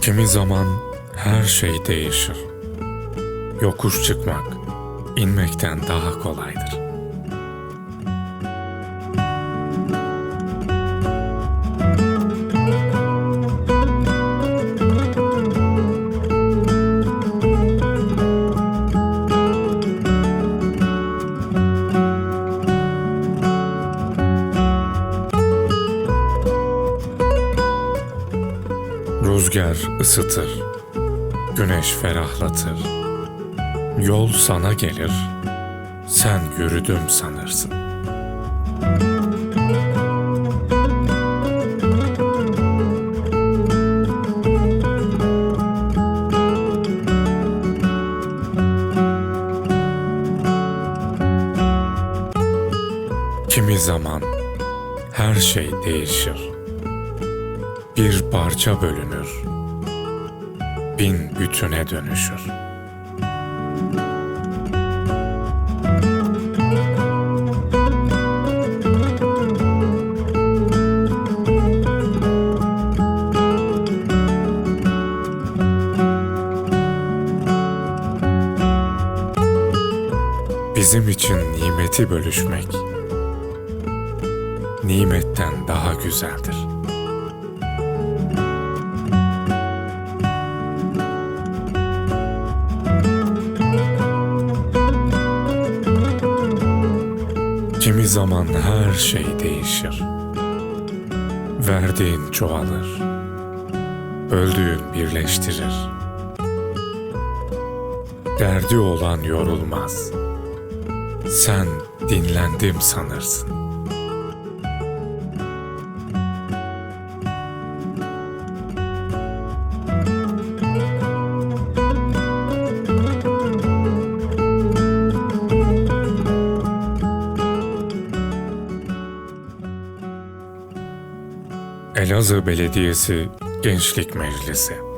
Kimi zaman her şey değişir. Yokuş çıkmak inmekten daha kolaydır. Rüzgar ısıtır, güneş ferahlatır. Yol sana gelir, sen yürüdüm sanırsın. Kimi zaman her şey değişir bir parça bölünür, bin bütüne dönüşür. Bizim için nimeti bölüşmek nimetten daha güzeldir. Zaman her şey değişir. Verdiğin çoğalır. Öldüğün birleştirir. Derdi olan yorulmaz. Sen dinlendim sanırsın. Elazığ Belediyesi Gençlik Meclisi